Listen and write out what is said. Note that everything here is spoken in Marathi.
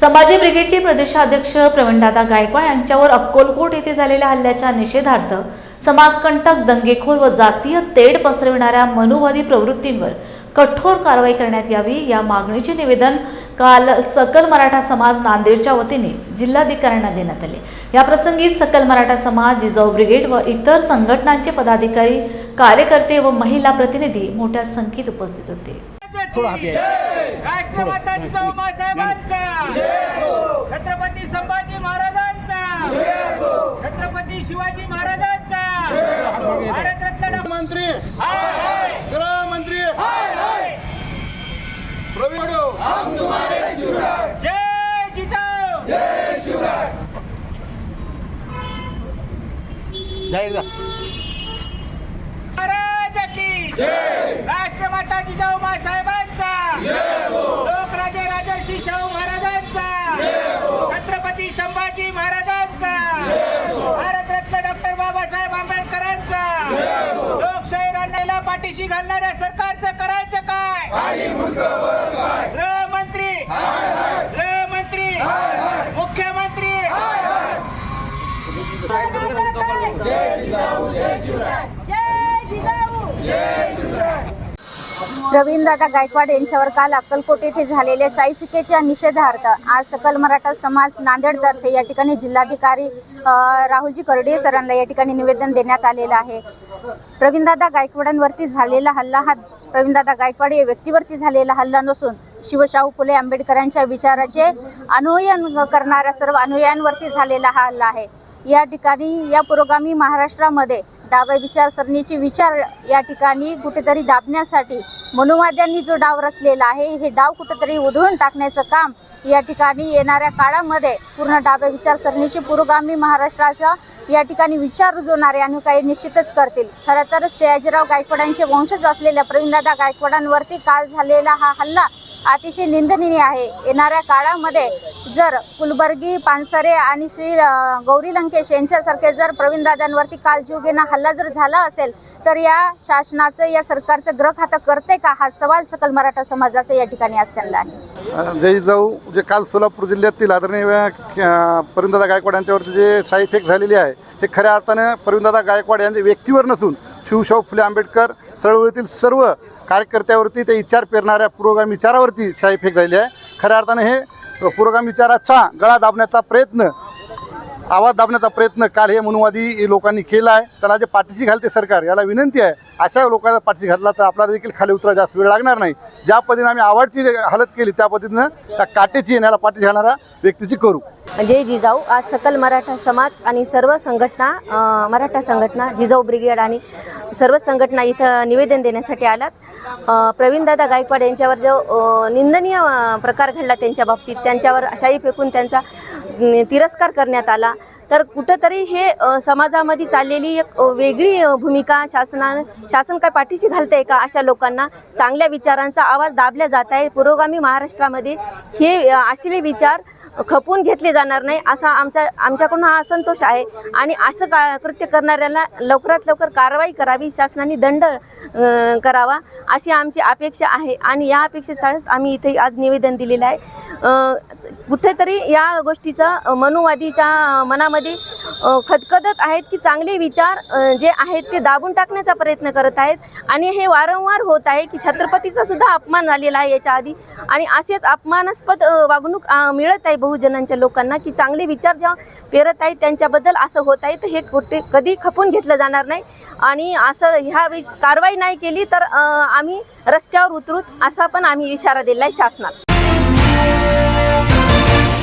संभाजी ब्रिगेडचे प्रदेशाध्यक्ष प्रवीणदादा गायकवाड यांच्यावर अक्कोलकोट येथे झालेल्या हल्ल्याच्या निषेधार्थ समाजकंटक दंगेखोर व जातीय तेढ पसरविणाऱ्या मनुवादी प्रवृत्तींवर कठोर कारवाई करण्यात यावी या मागणीचे निवेदन काल सकल मराठा समाज नांदेडच्या वतीने जिल्हाधिकाऱ्यांना देण्यात आले. याप्रसंगी सकल मराठा समाज जिजाऊ ब्रिगेड व इतर संघटनांचे पदाधिकारी कार्यकर्ते व महिला प्रतिनिधी मोठ्या संख्येत उपस्थित होते. थोडं हात यायचं. राष्ट्रमाता जिजाऊ मासाहेबांचा छत्रपती संभाजी महाराजांचा. छत्रपती शिवाजी महाराजांचा. भारतरत्न मंत्री हाय, हाय. गृहमंत्री. जय जिजाऊ! महाराज की। राष्ट्रमाता जिजाऊ लोकराजे राजर्षी शाहू महाराजांचा छत्रपती संभाजी महाराजांचा भारतरत्न डॉक्टर बाबासाहेब आंबेडकरांचा लोकशाही राण्याला पाठीशी घालणाऱ्या सरकारचं करायचं काय? गृहमंत्री. गृहमंत्री. मुख्यमंत्री. प्रवीणदादा गायकवाड यांच्यावर काल अक्कलकोट येथे झालेल्या शाईफिकेच्या निषेधार्थ आज सकल मराठा समाज नांदेडतर्फे या ठिकाणी जिल्हाधिकारी अ, राहुलजी करडे सरांना या ठिकाणी निवेदन देण्यात आलेलं आहे. प्रवीणदादा गायकवाडांवरती झालेला हल्ला हा प्रवीणदादा गायकवाड या व्यक्तीवरती झालेला हल्ला नसून शिवशाहू फुले आंबेडकरांच्या विचाराचे अनुयन करणाऱ्या सर्व अनुयायांवरती झालेला हा हल्ला आहे. या ठिकाणी या पुरोगामी महाराष्ट्रामध्ये डाव्या विचारसरणीचे विचार या ठिकाणी कुठेतरी दाबण्यासाठी मनुवाद्यांनी जो डाव रचलेला आहे हे डाव कुठेतरी उधळून टाकण्याचं काम या ठिकाणी येणाऱ्या काळामध्ये पूर्ण डाव्या विचारसरणीचे पुरोगामी महाराष्ट्राचा या ठिकाणी विचार रुजवणारे आणि काही निश्चितच करतील. खरं तर सयाजीराव गायकवाडांचे वंशज असलेल्या प्रवीणदादा गायकवाडांवरती काल झालेला हा हल्ला अतिशय निंदनीय आहे. येणाऱ्या काळामध्ये जर कुलबर्गी पानसरे आणि श्री गौरी लंकेश यांच्यासारखे जर प्रवीणदादांवरती काल जीवघेणा हल्ला जर झाला असेल तर या शासनाचं या सरकारचं ग्रह खातं करते का? हा सवाल सकल मराठा समाजाचा या ठिकाणी असताना आहे. जय जाऊ जे काल सोलापूर जिल्ह्यातील आदरणीय प्रवीणदादा गायकवाड यांच्यावरती जे साईड इफेक्ट झालेली आहे ते खऱ्या अर्थानं प्रवीणदादा गायकवाड यांच्या व्यक्तीवर नसून शिवशाहू फुले आंबेडकर चळवळीतील सर्व कार्यकर्त्यावरती ते विचार पेरणाऱ्या पुरोगामी विचारावरती साईड इफेक्ट झालेले आहे. खऱ्या अर्थानं हे पुरोगामी विचाराचा गळा दाबण्याचा प्रयत्न आवाज दाबण्याचा प्रयत्न काल हे मनुवादी लोकांनी केला आहे. त्याला जे पाठीशी घालते सरकार याला विनंती आहे. अशा लोकांना पाठीशी घातला तर आपल्याला देखील खाली उतरा जास्त वेळ लागणार नाही. ज्या पद्धतीने आम्ही आवडची हालत केली त्या पद्धतीनं त्या काटेची येण्याला पाठीशी घालणाऱ्या व्यक्तीची करू. जय जिजाऊ. आज सकल मराठा समाज आणि सर्व संघटना मराठा संघटना जिजाऊ ब्रिगेड आणि सर्व संघटना इथं निवेदन देण्यासाठी आलात प्रवीणदादा गायकवाड यांच्यावर जो निंदनीय प्रकार घडला त्यांच्या बाबतीत त्यांच्यावर अशाही फेकून त्यांचा तिरस्कार करण्यात आला. तर कुठंतरी हे समाजामध्ये चाललेली एक वेगळी भूमिका शासनानं शासन काय पाठीशी घालतंय का अशा लोकांना चांगल्या विचारांचा आवाज दाबला जात आहे. पुरोगामी महाराष्ट्रामध्ये हे अ, असले विचार खपून घेतले जाणार नाही असा आमचा आमच्याकडून हा असंतोष आहे. आणि असं का कृत्य करणाऱ्यांना लवकरात लवकर कारवाई करावी शासनाने दंड करावा अशी आमची अपेक्षा आहे. आणि या अपेक्षेसाठी आम्ही इथे आज निवेदन दिलेलं आहे. कुठेतरी या गोष्टीचा मनुवादीच्या मनामध्ये खदखदत आहेत की चांगले विचार जे आहेत ते दाबून टाकण्याचा प्रयत्न करत आहेत. आणि हे वारंवार होत आहे की छत्रपतीचा सुद्धा अपमान झालेला आहे याच्या आधी. आणि असेच अपमानास्पद वागणूक मिळत आहे बहुजनांच्या लोकांना की चांगले विचार जेव्हा पेरत आहेत त्यांच्याबद्दल असं होत आहे तर हे कुठे कधी खपून घेतलं जाणार नाही. आणि असं ह्यावेळी कारवाई नाही केली तर आम्ही रस्त्यावर उतरू असा पण आम्ही इशारा दिला आहे शासनात